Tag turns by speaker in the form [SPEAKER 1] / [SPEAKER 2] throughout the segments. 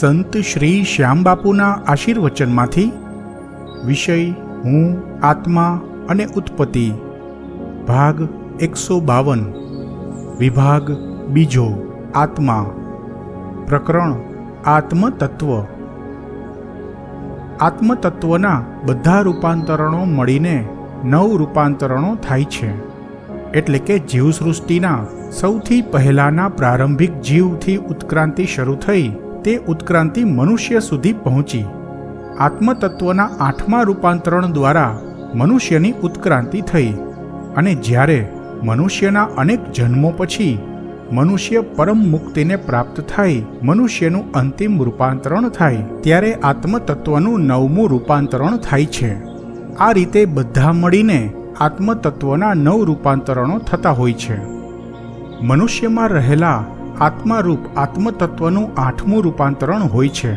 [SPEAKER 1] સંત શ્રી શ્યામબાપુના આશીર્વચનમાંથી વિષય, હું, આત્મા અને ઉત્પત્તિ, ભાગ એકસો બાવન, વિભાગ બીજો, આત્મા, પ્રકરણ, આત્મતત્વ. આત્મતત્વના બધા રૂપાંતરણો મળીને નવ રૂપાંતરણો થાય છે. એટલે કે જીવસૃષ્ટિના સૌથી પહેલાના પ્રારંભિક જીવથી ઉત્ક્રાંતિ શરૂ થઈ તે ઉત્ક્રાંતિ મનુષ્ય સુધી પહોંચી. આત્મતત્વના આઠમા રૂપાંતરણ દ્વારા મનુષ્યની ઉત્ક્રાંતિ થઈ અને જ્યારે મનુષ્યના અનેક જન્મો પછી મનુષ્ય પરમ મુક્તિને પ્રાપ્ત થાય, મનુષ્યનું અંતિમ રૂપાંતરણ થાય, ત્યારે આત્મતત્વનું નવમું રૂપાંતરણ થાય છે. આ રીતે બધા મળીને આત્મતત્વના નવ રૂપાંતરણો થતા હોય છે. મનુષ્યમાં રહેલા આત્મારૂપ આત્મતત્વનું આઠમું રૂપાંતરણ હોય છે.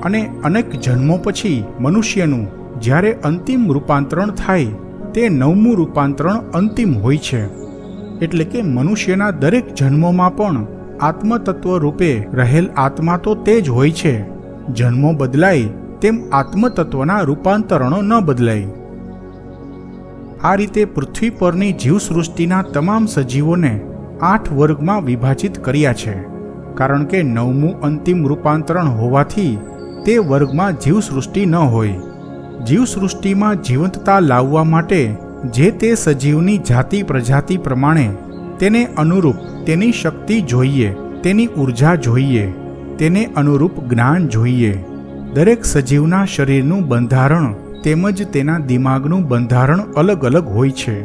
[SPEAKER 1] અને અનેક જન્મો પછી મનુષ્યનું જ્યારે અંતિમ રૂપાંતરણ થાય, તે નવમું રૂપાંતરણ અંતિમ હોય છે. એટલે કે મનુષ્યના દરેક જન્મોમાં પણ આત્મતત્વ રૂપે રહેલ આત્મા તો તે જ હોય છે. જન્મો બદલાય, તેમ આત્મતત્વના રૂપાંતરણો ન બદલાય. આ રીતે પૃથ્વી પરની જીવસૃષ્ટિના તમામ સજીવોને આઠ વર્ગમાં વિભાજિત કર્યા છે. કારણ કે નવમું અંતિમ રૂપાંતરણ હોવાથી તે વર્ગમાં જીવસૃષ્ટિ ન હોય. જીવસૃષ્ટિમાં જીવંતતા લાવવા માટે જે તે સજીવની જાતિ પ્રજાતિ પ્રમાણે તેને અનુરૂપ તેની શક્તિ જોઈએ, તેની ઊર્જા જોઈએ, તેને અનુરૂપ જ્ઞાન જોઈએ. દરેક સજીવના શરીરનું બંધારણ તેમજ તેના દિમાગનું બંધારણ અલગ અલગ હોય છે.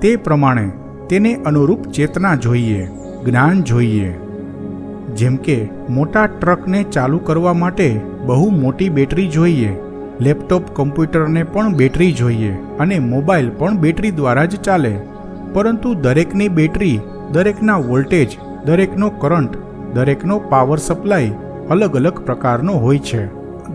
[SPEAKER 1] તે પ્રમાણે તેને અનુરૂપ ચેતના જોઈએ, જ્ઞાન જોઈએ. જેમ કે, મોટા ટ્રકને ચાલુ કરવા માટે બહુ મોટી બેટરી જોઈએ, લેપટોપ કમ્પ્યુટરને પણ બેટરી જોઈએ અને મોબાઈલ પણ બેટરી દ્વારા જ ચાલે. પરંતુ દરેકની બેટરી, દરેકના વોલ્ટેજ, દરેકનો કરંટ, દરેકનો પાવર સપ્લાય અલગ અલગ પ્રકારનો હોય છે.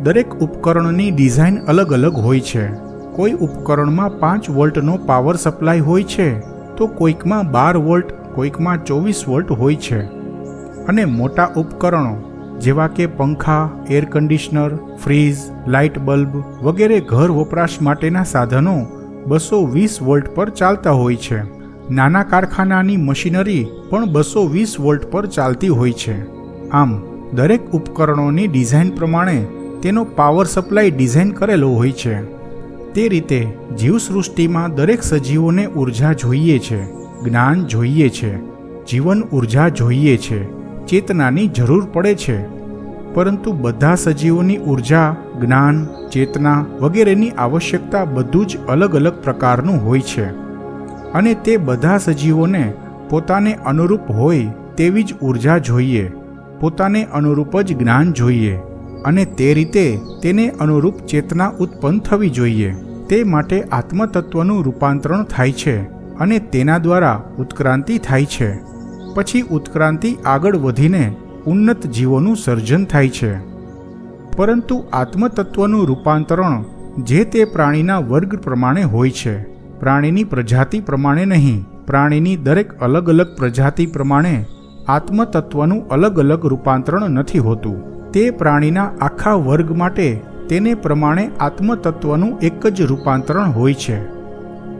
[SPEAKER 1] દરેક ઉપકરણની ડિઝાઇન અલગ અલગ હોય છે. કોઈ ઉપકરણમાં પાંચ વોલ્ટનો પાવર સપ્લાય હોય છે તો કોઈકમાં બાર વોલ્ટ, કોઈકમાં ચોવીસ વોલ્ટ હોય છે. અને મોટા ઉપકરણો જેવા કે પંખા air conditioner fridge light bulb વગેરે ઘર વપરાશ માટેના સાધનો બસો વીસ વોલ્ટ પર ચાલતા હોય છે. નાના કારખાનાની મશીનરી પણ બસો વીસ વોલ્ટ પર ચાલતી હોય છે. આમ, દરેક ઉપકરણોની ડિઝાઇન પ્રમાણે તેનો પાવર સપ્લાય ડિઝાઇન કરેલો હોય છે. તે રીતે જીવસૃષ્ટિમાં દરેક સજીવોને ઊર્જા જોઈએ છે, જ્ઞાન જોઈએ છે, જીવન ઊર્જા જોઈએ છે, ચેતનાની જરૂર પડે છે. પરંતુ બધા સજીવોની ઊર્જા, જ્ઞાન, ચેતના વગેરેની આવશ્યકતા બધું જ અલગ અલગ પ્રકારનું હોય છે. અને તે બધા સજીવોને પોતાને અનુરૂપ હોય તેવી જ ઊર્જા જોઈએ, પોતાને અનુરૂપ જ જ્ઞાન જોઈએ. અને તે રીતે તેને અનુરૂપ ચેતના ઉત્પન્ન થવી જોઈએ. તે માટે આત્મતત્વનું રૂપાંતરણ થાય છે અને તેના દ્વારા ઉત્ક્રાંતિ થાય છે. પછી ઉત્ક્રાંતિ આગળ વધીને ઉન્નત જીવોનું સર્જન થાય છે. પરંતુ આત્મતત્વનું રૂપાંતરણ જે તે પ્રાણીના વર્ગ પ્રમાણે હોય છે. પ્રાણીની પ્રજાતિ પ્રમાણે નહીં, પ્રાણીની દરેક અલગ અલગ પ્રજાતિ પ્રમાણે આત્મતત્વનું અલગ અલગ રૂપાંતરણ નથી હોતું. તે પ્રાણીના આખા વર્ગ માટે તેને પ્રમાણે આત્મતત્વનું એક જ રૂપાંતરણ હોય છે.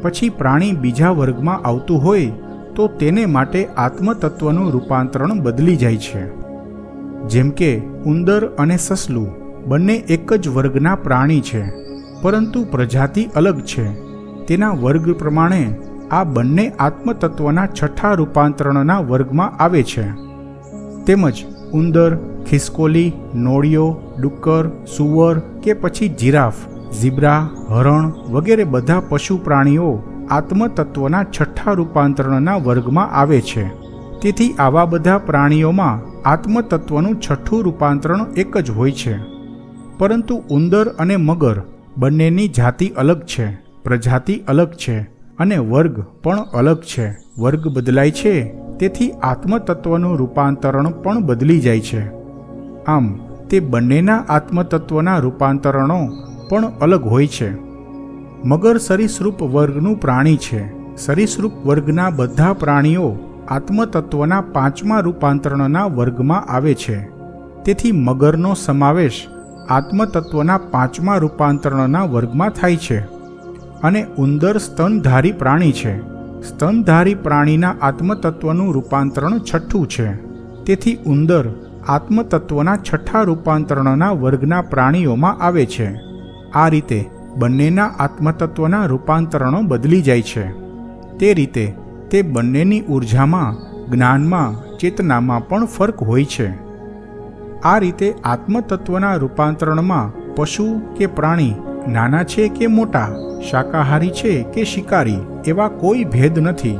[SPEAKER 1] પછી પ્રાણી બીજા વર્ગમાં આવતું હોય તો તેને માટે આત્મતત્વનું રૂપાંતરણ બદલી જાય છે. જેમ કે ઉંદર અને સસલું બંને એક જ વર્ગના પ્રાણી છે, પરંતુ પ્રજાતિ અલગ છે. તેના વર્ગ પ્રમાણે આ બંને આત્મતત્વના છઠ્ઠા રૂપાંતરણના વર્ગમાં આવે છે. તેમજ ઉંદર, ખિસકોલી, નોળિયો, ડુક્કર, સુવર કે પછી જીરાફ, ઝીબ્રા, હરણ વગેરે બધા પશુ પ્રાણીઓ આત્મતત્વના છઠ્ઠા રૂપાંતરણના વર્ગમાં આવે છે. તેથી આવા બધા પ્રાણીઓમાં આત્મતત્વનું છઠ્ઠું રૂપાંતરણ એક જ હોય છે. પરંતુ ઉંદર અને મગર બંનેની જાતિ અલગ છે, પ્રજાતિ અલગ છે અને વર્ગ પણ અલગ છે. વર્ગ બદલાય છે તેથી આત્મતત્વનું રૂપાંતરણ પણ બદલી જાય છે. આમ, તે બંનેના આત્મતત્વના રૂપાંતરણો પણ અલગ હોય છે. મગર સરીસૃપ વર્ગનું પ્રાણી છે. સરીસૃપ વર્ગના બધા પ્રાણીઓ આત્મતત્વના પાંચમા રૂપાંતરણના વર્ગમાં આવે છે. તેથી મગરનો સમાવેશ આત્મતત્વના પાંચમા રૂપાંતરણના વર્ગમાં થાય છે. અને ઉંદર સ્તનધારી પ્રાણી છે. સ્તનધારી પ્રાણીના આત્મતત્વનું રૂપાંતરણ છઠ્ઠું છે. તેથી ઉંદર આત્મતત્વના છઠ્ઠા રૂપાંતરણના વર્ગના પ્રાણીઓમાં આવે છે. આ રીતે બંનેના આત્મતત્વના રૂપાંતરણો બદલી જાય છે. તે રીતે તે બંનેની ઉર્જામાં, જ્ઞાનમાં, ચેતનામાં પણ ફરક હોય છે. આ રીતે આત્મતત્વના રૂપાંતરણમાં પશુ કે પ્રાણી નાના છે કે મોટા, શાકાહારી છે કે શિકારી, એવા કોઈ ભેદ નથી.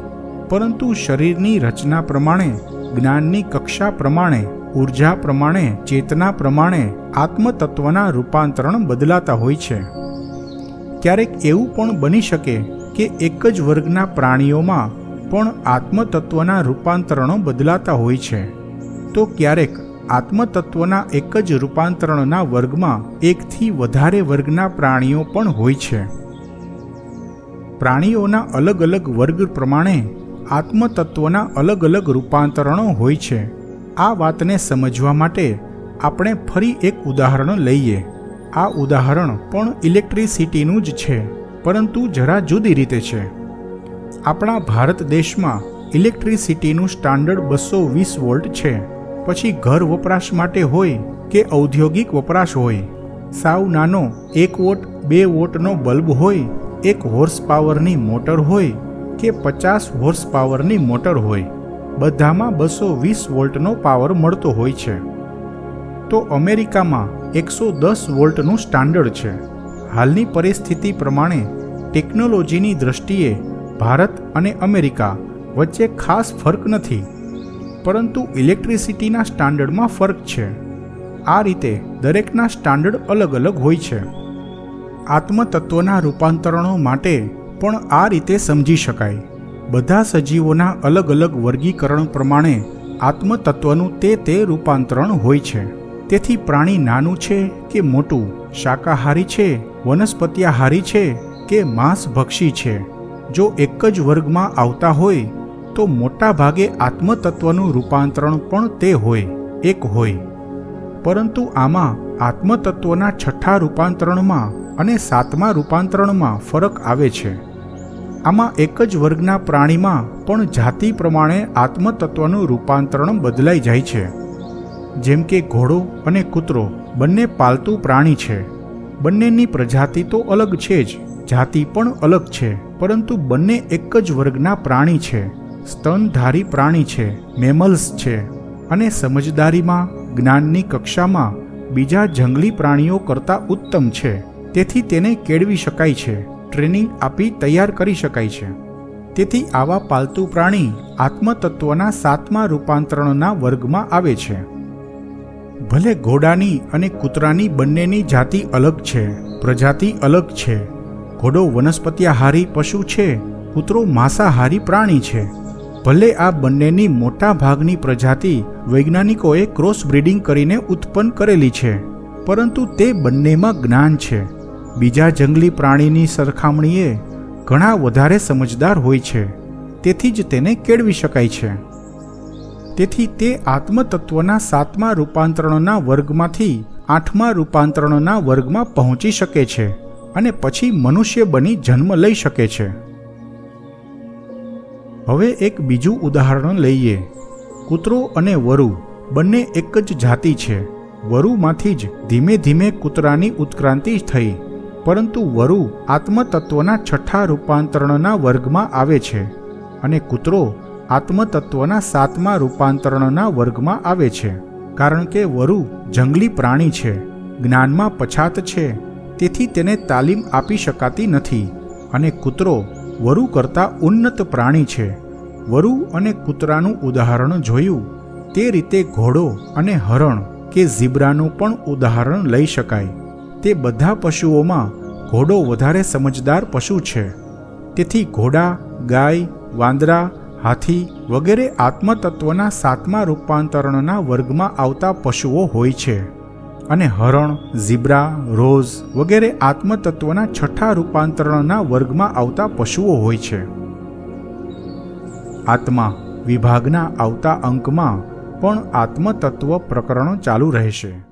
[SPEAKER 1] પરંતુ શરીરની રચના પ્રમાણે, જ્ઞાનની કક્ષા પ્રમાણે, ઊર્જા પ્રમાણે, ચેતના પ્રમાણે, આત્મતત્વના રૂપાંતરણ બદલાતા હોય છે. ક્યારેક એવું પણ બની શકે કે એક જ વર્ગના પ્રાણીઓમાં પણ આત્મતત્વના રૂપાંતરણો બદલાતા હોય છે. તો ક્યારેક આત્મતત્વના એક જ રૂપાંતરણના વર્ગમાં એકથી વધારે વર્ગના પ્રાણીઓ પણ હોય છે. પ્રાણીઓના અલગ અલગ વર્ગ પ્રમાણે આત્મતત્વના અલગ અલગ રૂપાંતરણો હોય છે. આ વાતને સમજવા માટે આપણે ફરી એક ઉદાહરણ લઈએ. આ ઉદાહરણ પણ ઇલેક્ટ્રિસિટીનું જ છે, પરંતુ જરા જુદી રીતે છે. આપણા ભારત દેશમાં ઇલેક્ટ્રિસિટીનું સ્ટાન્ડર્ડ બસો વીસ વોલ્ટ છે. પછી ઘર વપરાશ માટે હોય કે ઔદ્યોગિક વપરાશ હોય. સાવ નાનો એક વોટ, બે વોટનો બલ્બ હોય, એક હોર્સ પાવરની મોટર હોય કે પચાસ હોર્સ પાવરની મોટર હોય. બધામાં બસો વીસ વોલ્ટનો પાવર મળતો હોય છે. તો અમેરિકામાં એકસો દસ વોલ્ટનું સ્ટાન્ડર્ડ છે. હાલની પરિસ્થિતિ પ્રમાણે ટેકનોલોજીની દ્રષ્ટિએ ભારત અને અમેરિકા વચ્ચે ખાસ ફરક નથી. પરંતુ ઇલેક્ટ્રિસિટીના સ્ટાન્ડર્ડમાં ફરક છે. આ રીતે દરેકના સ્ટાન્ડર્ડ અલગ અલગ હોય છે. આત્મતત્વના રૂપાંતરણો માટે પણ આ રીતે સમજી શકાય. બધા સજીવોના અલગ અલગ વર્ગીકરણ પ્રમાણે આત્મતત્વનું તે તે રૂપાંતરણ હોય છે. તેથી પ્રાણી નાનું છે કે મોટું, શાકાહારી છે વનસ્પત્યાહારી છે કે માંસભક્ષી છે. જો એક જ વર્ગમાં આવતા હોય તો મોટા ભાગે આત્મતત્વનું રૂપાંતરણ પણ તે હોય, એક હોય. પરંતુ આમાં આત્મતત્વના છઠ્ઠા રૂપાંતરણમાં અને સાતમા રૂપાંતરણમાં ફરક આવે છે. આમાં એક જ વર્ગના પ્રાણીમાં પણ જાતિ પ્રમાણે આત્મતત્વનું રૂપાંતરણ બદલાઈ જાય છે. જેમ કે ઘોડો અને કૂતરો બંને પાલતુ પ્રાણી છે. બંનેની પ્રજાતિ તો અલગ છે જ, જાતિ પણ અલગ છે, પરંતુ બંને એક જ વર્ગના પ્રાણી છે. સ્તનધારી પ્રાણી છે, મેમલ્સ છે અને સમજદારીમાં, જ્ઞાનની કક્ષામાં બીજા જંગલી પ્રાણીઓ કરતાં ઉત્તમ છે. તેથી તેને કેળવી શકાય છે, ટ્રેનિંગ આપી તૈયાર કરી શકાય છે. તેથી આવા પાલતુ પ્રાણી આત્મતત્વના સાતમા રૂપાંતરણના વર્ગમાં આવે છે. ભલે ઘોડાની અને કૂતરાની બંનેની જાતિ અલગ છે, પ્રજાતિ અલગ છે. ઘોડો વનસ્પત્યાહારી પશુ છે, કૂતરો માંસાહારી પ્રાણી છે. ભલે આ બંનેની મોટા ભાગની પ્રજાતિ વૈજ્ઞાનિકોએ ક્રોસ બ્રીડિંગ કરીને ઉત્પન્ન કરેલી છે, પરંતુ તે બંનેમાં જ્ઞાન છે. બીજા જંગલી પ્રાણીની સરખામણીએ ઘણા વધારે સમજદાર હોય છે, તેથી જ તેને કેળવી શકાય છે. તેથી તે આત્મતત્વના સાતમા રૂપાંતરણના વર્ગમાંથી આઠમા રૂપાંતરણના વર્ગમાં પહોંચી શકે છે અને પછી મનુષ્ય બની જન્મ લઈ શકે છે. હવે એક બીજું ઉદાહરણ લઈએ. કૂતરો અને વરુ બંને એક જ જાતિ છે. વરુમાંથી જ ધીમે ધીમે કૂતરાની ઉત્ક્રાંતિ થઈ. પરંતુ વરુ આત્મતત્વના છઠ્ઠા રૂપાંતરણના વર્ગમાં આવે છે અને કૂતરો આત્મતત્વના સાતમા રૂપાંતરણના વર્ગમાં આવે છે. કારણ કે વરુ જંગલી પ્રાણી છે, જ્ઞાનમાં પછાત છે, તેથી તેને તાલીમ આપી શકાતી નથી અને કૂતરો વરુ કરતાં ઉન્નત પ્રાણી છે. વરુ અને કૂતરાનું ઉદાહરણ જોયું. તે રીતે ઘોડો અને હરણ કે ઝીબ્રાનું પણ ઉદાહરણ લઈ શકાય. તે બધા પશુઓમાં ઘોડો વધારે સમજદાર પશુ છે. તેથી ઘોડા, ગાય, વાંદરા, હાથી વગેરે આત્મતત્વના સાતમા રૂપાંતરણના વર્ગમાં આવતા પશુઓ હોય છે. અને હરણ, ઝીબ્રા, રોઝ વગેરે આત્મતત્વના છઠ્ઠા રૂપાંતરણના વર્ગમાં આવતા પશુઓ હોય છે. આત્મા વિભાગના આવતા અંકમાં પણ આત્મતત્વ પ્રકરણો ચાલુ રહેશે.